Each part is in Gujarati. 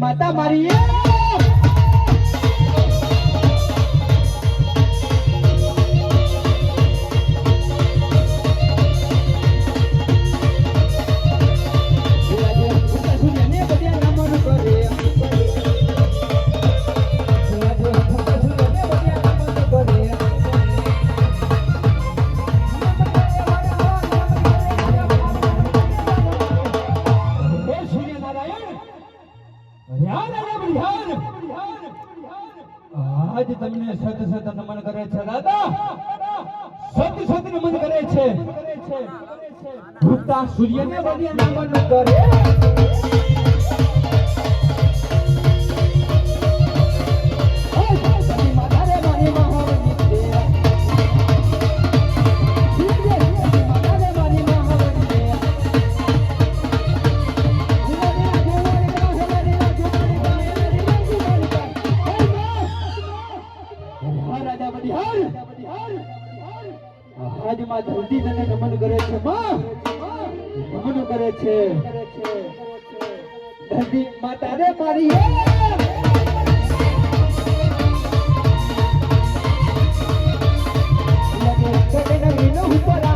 માતા મારી સત નમન કરે છે દાદા. સત સત નમન કરે છે. ભૂતા સૂર્યને નમન કરે. આજમાં ધરતી તને નમન કરે છે. માં નમન કરે છે. માતા રે મારી. ઉપર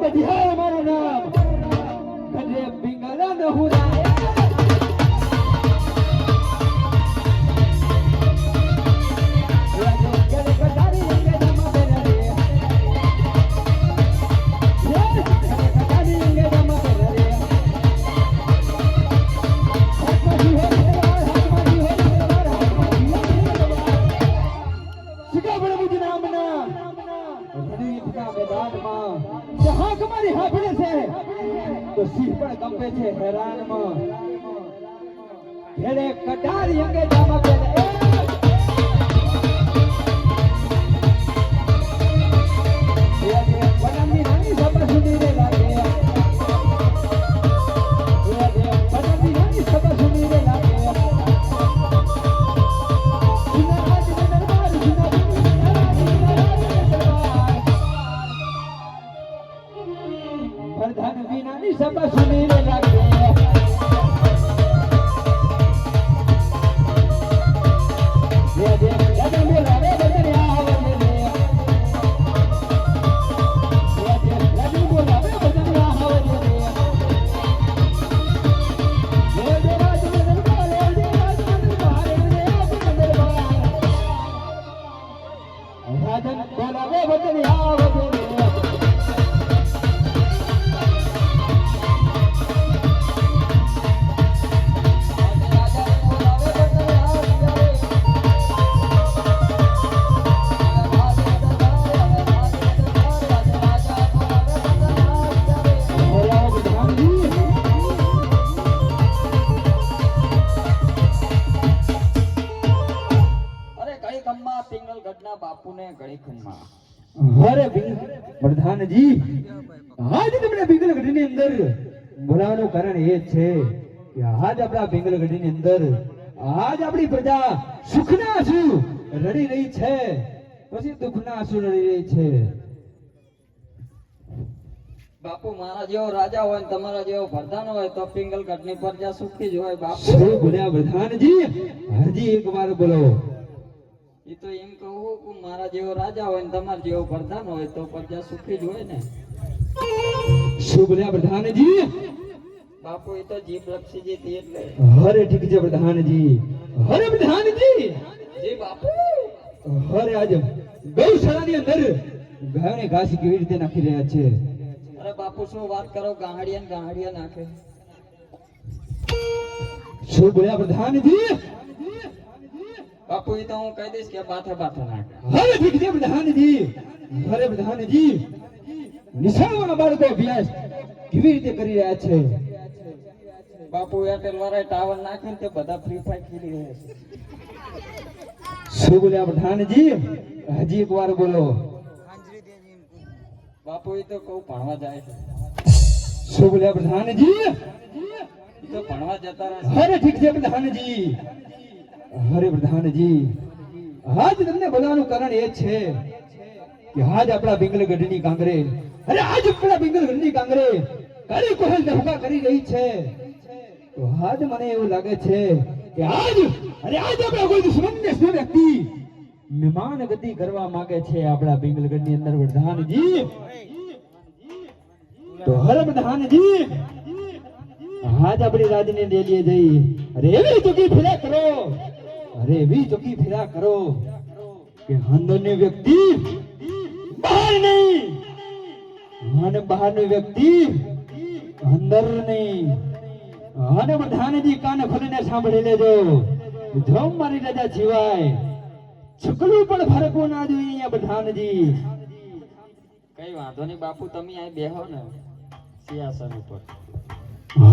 બધિયાર મારું નામ. કદે પિંગલા ન છે તો સિંહ પણ કંપે છે હેરાનમાં. ઘેડે કટારી અંગે જામા પ્રધાન વિનાની સભા સુની રે ગઢના બાપુને ઘડી ખમ્મા અરે બિંગ- પ્રધાનજી આજ તમને પિંગલગઢની અંદર બોલાવવાનું કારણ એ છે કે આજ આપણા પિંગલગઢની અંદર આજ આપણી પ્રજા સુખના આંસુ રડી રહી છે. પછી દુઃખના આંસુ રડી રહી છે. બાપુ મારા જેવો રાજા હોય ને તમારા જેવો પ્રધાન હોય તો પિંગલગઢની પ્રજા સુખી જ હોય બાપુ. બોલ્યા પ્રધાનજી? હજી એક વાર બોલો. એ તો એમ કહું કે મારા જેવો રાજા હોય ને તમારા જેવો પ્રધાન હોય તો પ્રજા સુખી જ હોય ને. શું બોલ્યા પ્રધાનજી? બાપુ એ તો જીભ લક્ષી હતી એટલે. હરે ઠીક છે પ્રધાનજી. હરે પ્રધાનજી! જી બાપુ. હરે આજ ગૌશાળાની અંદર ગાયોને ઘાસ કેવી રીતે નાખી રહ્યા છે? અરે બાપુ શું વાત કરો? ગાહડિયા ને ગાહડિયા નાખે. શું બોલ્યા પ્રધાનજી? બાપુ એ તો હું કહી દઈશ કે બાથે બાથે નાખે. હરે છે પ્રધાનજી અરે પ્રધાનજી નિશાળવાના બાળકો અભ્યાસ કેવી રીતે કરી રહ્યા છે? બાપુ એરટેલ વાળા ટાવર નાખીને તે બધા ફ્રી ફાયર ખેલી રહ્યા છે. શું બોલ્યા પ્રધાનજી હજી એક વાર બોલો. બાપુ એ તો કહું ભણવા જાય છે. શું બોલ્યા પ્રધાનજી તો ભણવા જતા રહે હરે ઠીક છે પ્રધાનજી અરે પ્રધાનજી આજ તમને બોલાવાનું કારણ એ છે કે આજ આપણા બિંગલગઢની કાંગરે, અરે આજ આપણા બિંગલગઢની કાંગરે કરી કોહલ ધબકા કરી રહી છે. તો આજ મને એવું લાગે છે કે આજ, અરે આજ આપણા કોઈ દુશ્મનને શું વ્યક્તિ મહેમાન ગતિ કરવા માંગે છે આપણા બિંગલગઢની અંદર પ્રધાનજી તો હર પ્રધાનજી આજ આપણી રાજની ડેલીએ જઈ, અરે એવી ચૂકી ફેરા કરો. અરે એવી ચોકી ફેરા કરો કે અંદરની વ્યક્તિ બહાર નહીં. અને બહારની વ્યક્તિ અંદર નહીં. અને પ્રધાનજી કાને ખોલીને સાંભળી લેજો. જમ મારી રજા સિવાય છુકલું પણ ફરકવું ના જોઈએ અહીંયા પ્રધાનજી કઈ વાંધો નહીં બાપુ તમે અહીં બેહો ને. સિંહાસન ઉપર.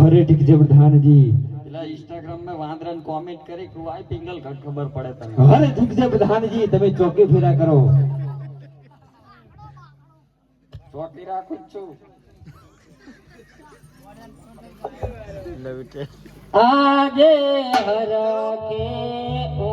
અરે ઠીક છે પ્રધાનજી એટલે ઇન્સ્ટાગ્રામમાં વાંદરા કોમેન્ટ કરી કે વાય પિંગલ ઘટ ખબર પડે તને. અરે ઠીક છે બધાનજી તમે ચોકી ફેરા કરો. ચોકી રાખું છું. આગે હરા કે ઓ